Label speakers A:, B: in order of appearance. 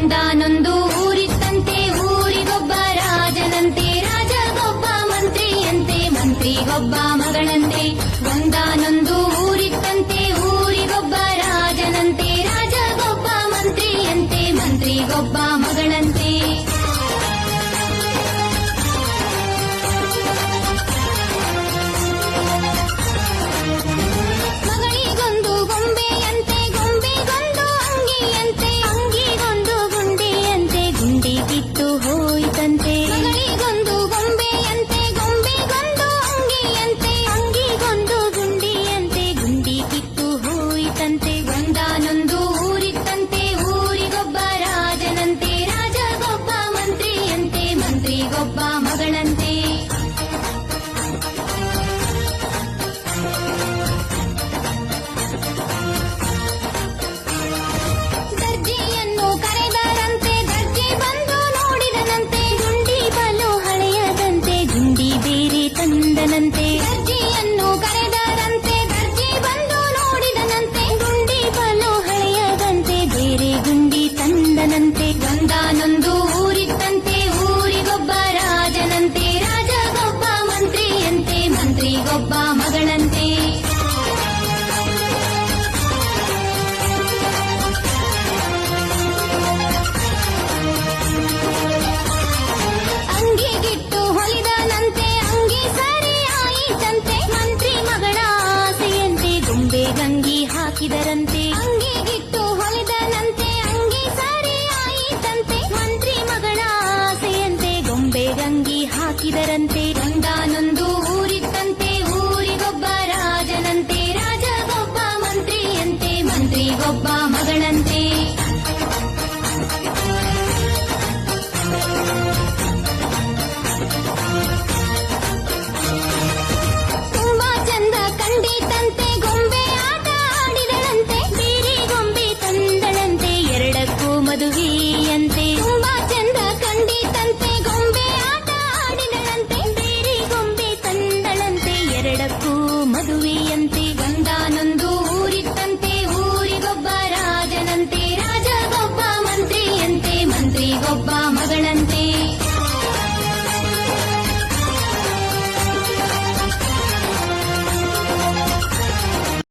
A: ಒಂದಾನೊಂದು ಊರಿತ್ತಂತೆ ಊರಿಗೊಬ್ಬ ರಾಜನಂತೆ ರಾಜಗೊಬ್ಬ ಮಂತ್ರಿಯಂತೆ ಮಂತ್ರಿಗೊಬ್ಬ ಮಗಳಂತೆ. ಒಂದಾನೊಂದು ಊರಿತ್ತಂತೆ ಹೋಯಿತಂತೆ ಒಂದಾನೊಂದು. ಒಬ್ಬ ಮಗಳಂತೆ. ಅಂಗಿಗಿಟ್ಟು ಹೊಲಿದನಂತೆ, ಅಂಗಿ ಸರಿ ಆಯಿತಂತೆ. ಮಂತ್ರಿ ಮಗಳ ಆಸೆಯಂತೆ ಗೊಂಬೆ ಗಂಗಿ ಹಾಕಿದರಂತೆ. ಅಂಗಿಗಿಟ್ಟು ಹೊಲಿದನಂತೆ, ಅಂಗೆ ಸರಿ ಆಯಿತಂತೆ. ಮಂತ್ರಿ ಮಗಳ ಆಸೆಯಂತೆ ಗೊಂಬೆ ಗಂಗಿ ಹಾಕಿದರಂತೆ. மதுவே